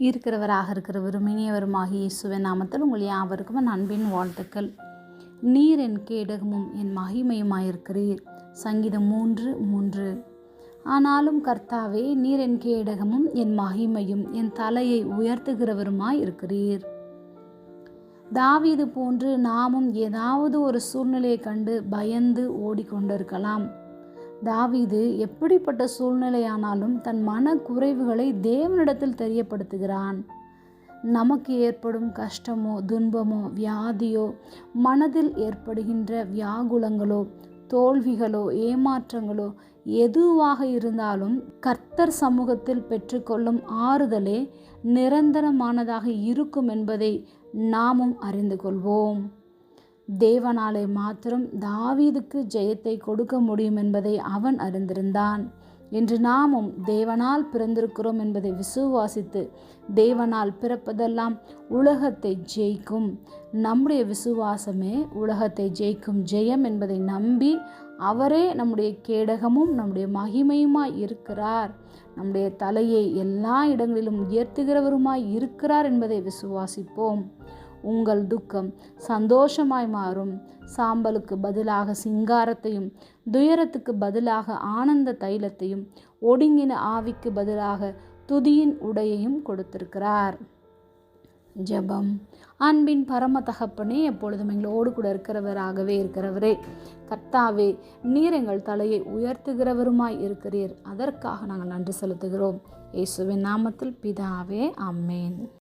இருக்கிறவராக இருக்கிறவரும் இனியவருமாகிய இயேசுவின் நாமத்தில் உங்கள் யாவருக்கும் என் அன்பின் வாழ்த்துக்கள். நீர் என் கேடகமும் என் மகிமையுமாயிருக்கிறீர். சங்கீதம் மூன்று மூன்று. ஆனாலும் கர்த்தாவே நீர் என் கேடகமும் என் மகிமையும் என் தலையை உயர்த்துகிறவருமாய் இருக்கிறீர் தாவீது போன்று நாமும் ஏதாவது ஒரு சூழ்நிலையை கண்டு பயந்து ஓடிக்கொண்டிருக்கலாம். தாவீது எப்படிப்பட்ட சூழ்நிலையானாலும் தன் மன குறைவுகளை தேவனிடத்தில் தெரியப்படுத்துகிறான். நமக்கு ஏற்படும் கஷ்டமோ துன்பமோ வியாதியோ மனதில் ஏற்படுகின்ற வியாகுலங்களோ தோல்விகளோ ஏமாற்றங்களோ எதுவாக இருந்தாலும் கர்த்தர் சமூகத்தில் பெற்றுக்கொள்ளும் ஆறுதலே நிரந்தரமானதாக இருக்கும் என்பதை நாமும் அறிந்து கொள்வோம். தேவனாலே மாத்திரம் தாவீதுக்கு ஜெயத்தை கொடுக்க முடியும் என்பதை அவன் அறிந்திருந்தான். என்று நாமும் தேவனால் பிறந்திருக்கிறோம் என்பதை விசுவாசித்து தேவனால் பிறப்பதெல்லாம் உலகத்தை ஜெயிக்கும். நம்முடைய விசுவாசமே உலகத்தை ஜெயிக்கும் ஜெயம் என்பதை நம்பி அவரே நம்முடைய கேடகமும் நம்முடைய மகிமையுமாய் இருக்கிறார். நம்முடைய தலையை எல்லா இடங்களிலும் உயர்த்துகிறவருமாய் இருக்கிறார் என்பதை விசுவாசிப்போம். உங்கள் துக்கம் சந்தோஷமாய் மாறும். சாம்பலுக்கு பதிலாக சிங்காரத்தையும் துயரத்துக்கு பதிலாக ஆனந்த தைலத்தையும் ஒடுங்கின ஆவிக்கு பதிலாக துதியின் உடையையும் கொடுத்திருக்கிறார். ஜெபம். அன்பின் பரம தகப்பனே எப்பொழுதும் எங்களோடு கூட இருக்கிறவராகவே இருக்கிறவரே. கர்த்தாவே நீர் எங்கள் தலையை உயர்த்துகிறவருமாய் இருக்கிறீர். அதற்காக நாங்கள் நன்றி செலுத்துகிறோம். இயேசுவின் நாமத்தில் பிதாவே அம்மேன்